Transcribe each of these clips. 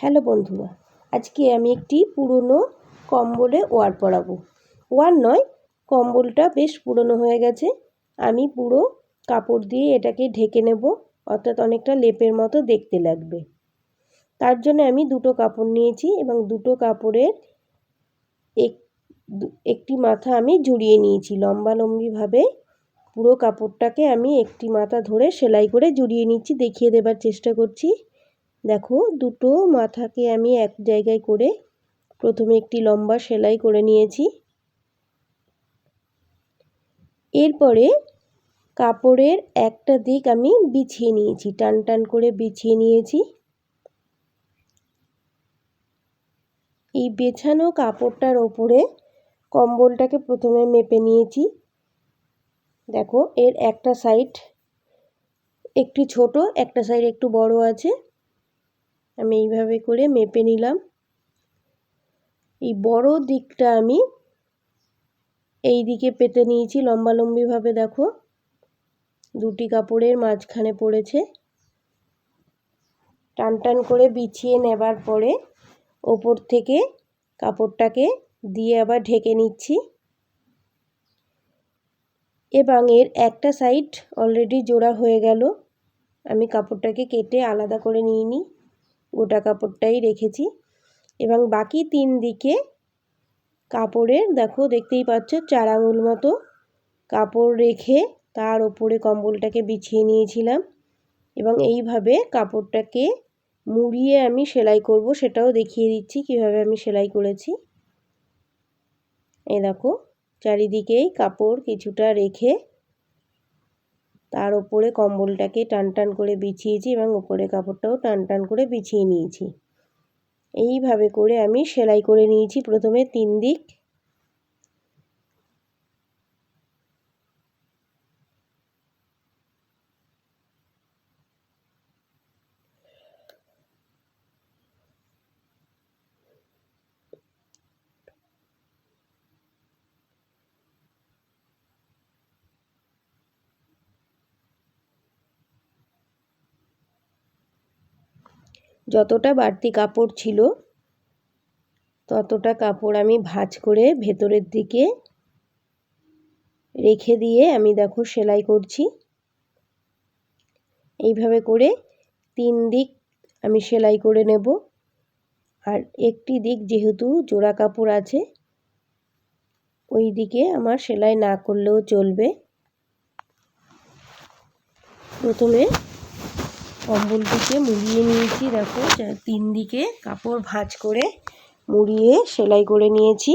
Hello বন্ধুরা, আজকে আমি একটি পুরনো কম্বলে ওয়ার পরাবো। ওয়ার নয়, কম্বলটা বেশ পুরনো হয়ে গেছে। আমি পুরো কাপড় দিয়ে এটাকে ঢেকে নেব, অর্থাৎ অনেকটা লেপের মতো দেখতে লাগবে। তার জন্য আমি দুটো কাপড় নিয়েছি এবং দুটো কাপড়ের এক একটি মাথা আমি জুড়িয়ে নিয়েছি। লম্বালম্বিভাবে পুরো কাপড়টাকে আমি একটি মাথা ধরে সেলাই করে জুড়িয়ে নিচ্ছি, দেখিয়ে দেবার চেষ্টা করছি। দেখো, দুটো মাথাকে আমি এক জায়গায় করে প্রথমে একটি লম্বা সেলাই করে নিয়েছি। এরপরে কাপড়ের একটা দিক আমি বিছিয়ে নিয়েছি, টান টান করে বিছিয়ে নিয়েছি। এই বেছানো কাপড়টার ওপরে কম্বলটাকে প্রথমে মেপে নিয়েছি। দেখো, এর একটা সাইড একটু ছোট, একটা সাইড একটু বড় আছে। আমি এইভাবে করে মেপে নিলাম। এই বড় দিকটা আমি এই দিকে পেতে নিয়েছি লম্বালম্বিভাবে, দেখো। দুটি কাপড়ের মাঝখানে পড়েছে। টান টান করে বিছিয়ে নেবার পরে ওপর থেকে কাপড়টাকে দিয়ে আবার ঢেকে নিচ্ছি। এবং এর একটা সাইড অলরেডি জোড়া হয়ে গেল। আমি কাপড়টাকে কেটে আলাদা করে নিয়ে নিই গোটা কাপড়টাই রেখেছি। এবং বাকি তিন দিকে কাপড়ের, দেখো, দেখতেই পাচ্ছ চার আঙুল মতো কাপড় রেখে তার ওপরে কম্বলটাকে বিছিয়ে নিয়েছিলাম। এবং এইভাবে কাপড়টাকে মুড়িয়ে আমি সেলাই করব, সেটাও দেখিয়ে দিচ্ছি, কীভাবে আমি সেলাই করেছি। এই দেখো, চারিদিকেই কাপড় কিছুটা রেখে তার ওপরে কম্বলটাকে টান টান করে বিছিয়েছি এবং ওপরে কাপড়টাও টান টান করে বিছিয়ে নিয়েছি। এইভাবে করে আমি সেলাই করে নিয়েছি প্রথমে তিন দিক। যতটা বাড়তি কাপড় ছিল, ততটা কাপড় আমি ভাঁজ করে ভেতরের দিকে রেখে দিয়ে আমি দেখো সেলাই করছি। এইভাবে করে তিন দিক আমি সেলাই করে নেব। আর একটি দিক যেহেতু জোড়া কাপড় আছে, ওই দিকে আমার সেলাই না করলেও চলবে। প্রথমে কম্বলটিকে মুড়িয়ে নিয়েছি দেখো তিন দিকে কাপড় ভাঁজ করে মুড়িয়ে সেলাই করে নিয়েছি।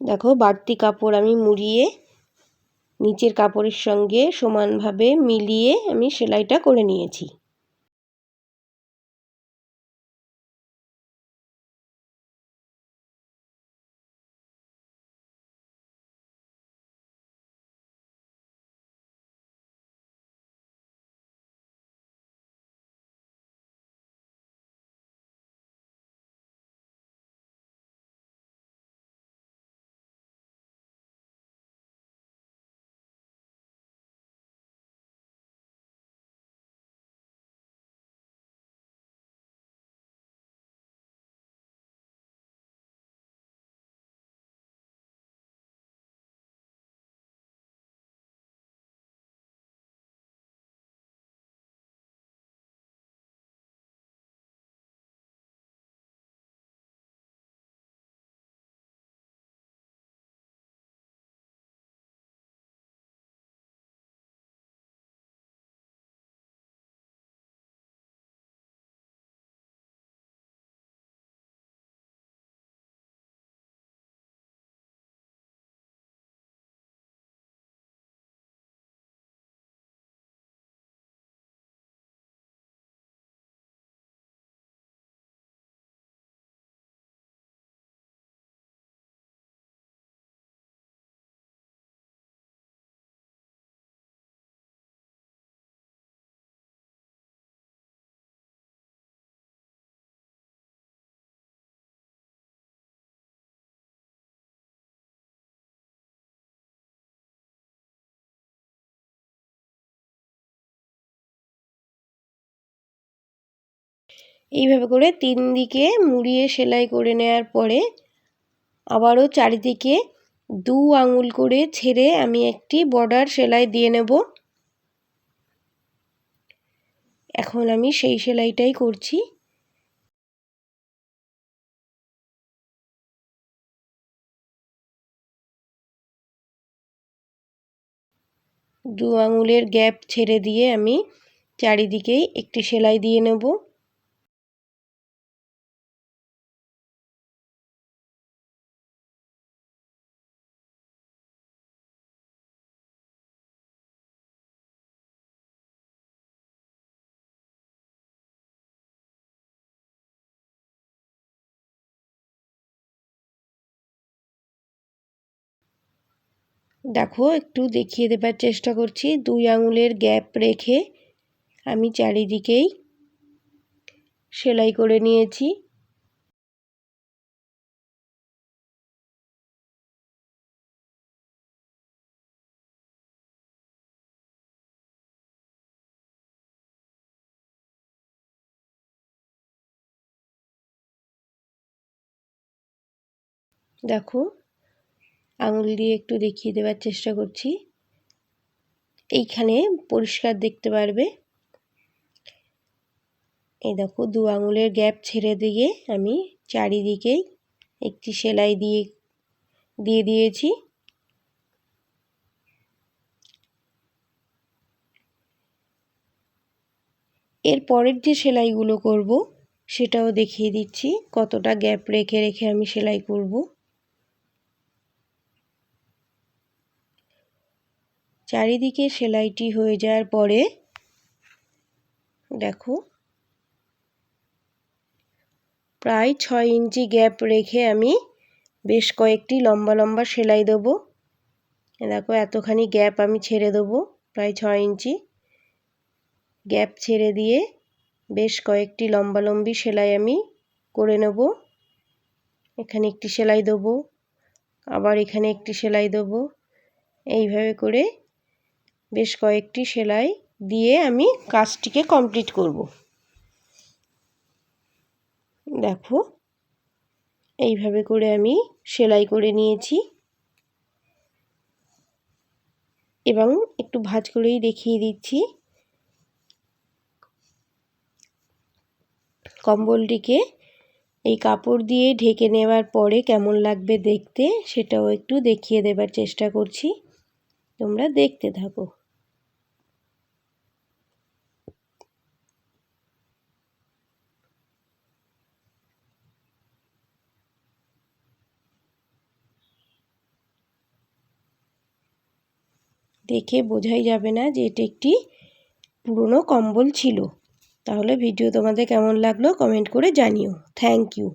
দেখো বাড়তি কাপড় আমি মুড়িয়ে নিচের কাপড়ের সঙ্গে সমানভাবে মিলিয়ে আমি সেলাইটা করে নিয়েছি। এইভাবে করে তিন দিকে মুড়িয়ে সেলাই করে নেওয়ার পরে আবারও চারিদিকে দু আঙুল করে ছেড়ে আমি একটি বর্ডার সেলাই দিয়ে নেব। এখন আমি সেই সেলাইটাই করছি। দু আঙুলের গ্যাপ ছেড়ে দিয়ে আমি চারিদিকেই একটি সেলাই দিয়ে নেব। দেখো, একটু দেখিয়ে দেবার চেষ্টা করছি। দুই আঙুলের গ্যাপ রেখে আমি চারিদিকেই সেলাই করে নিয়েছি। দেখো আঙুল দিয়ে একটু দেখিয়ে দেওয়ার চেষ্টা করছি। এইখানে পরিষ্কার দেখতে পারবে। এই দেখো, দু আঙুলের গ্যাপ ছেড়ে দিয়ে আমি চারিদিকেই একটি সেলাই দিয়ে দিয়ে দিয়েছি। এর পরের যে সেলাইগুলো করব, সেটাও দেখিয়ে দিচ্ছি কতটা গ্যাপ রেখে রেখে আমি সেলাই করব। চারিদিকে সেলাইটি হয়ে যাওয়ার পরে, দেখো, প্রায় ছয় ইঞ্চি গ্যাপ রেখে আমি বেশ কয়েকটি লম্বা লম্বা সেলাই দেবো। দেখো, এতখানি গ্যাপ আমি ছেড়ে দেবো, প্রায় ছয় ইঞ্চি গ্যাপ ছেড়ে দিয়ে বেশ কয়েকটি লম্বা লম্বি সেলাই আমি করে নেব। এখানে একটি সেলাই দেবো, আবার এখানে একটি সেলাই দেবো। এইভাবে করে বেশ কয়েকটি সেলাই দিয়ে আমি কাজটিকে কমপ্লিট করব। দেখো, এইভাবে করে আমি সেলাই করে নিয়েছি। এবং একটু ভাজ করেই দেখিয়ে দিচ্ছি। কম্বলটিকে এই কাপড় দিয়ে ঢেকে নেওয়ার পরে কেমন লাগবে দেখতে, সেটাও একটু দেখিয়ে দেবার চেষ্টা করছি। তোমরা দেখতে থাকো। দেখে বোঝাই যাবে না যে এটি একটি পুরনো কম্বল ছিল। তাহলে ভিডিও তোমাদের কেমন লাগল? কমেন্ট করে জানিও। Thank you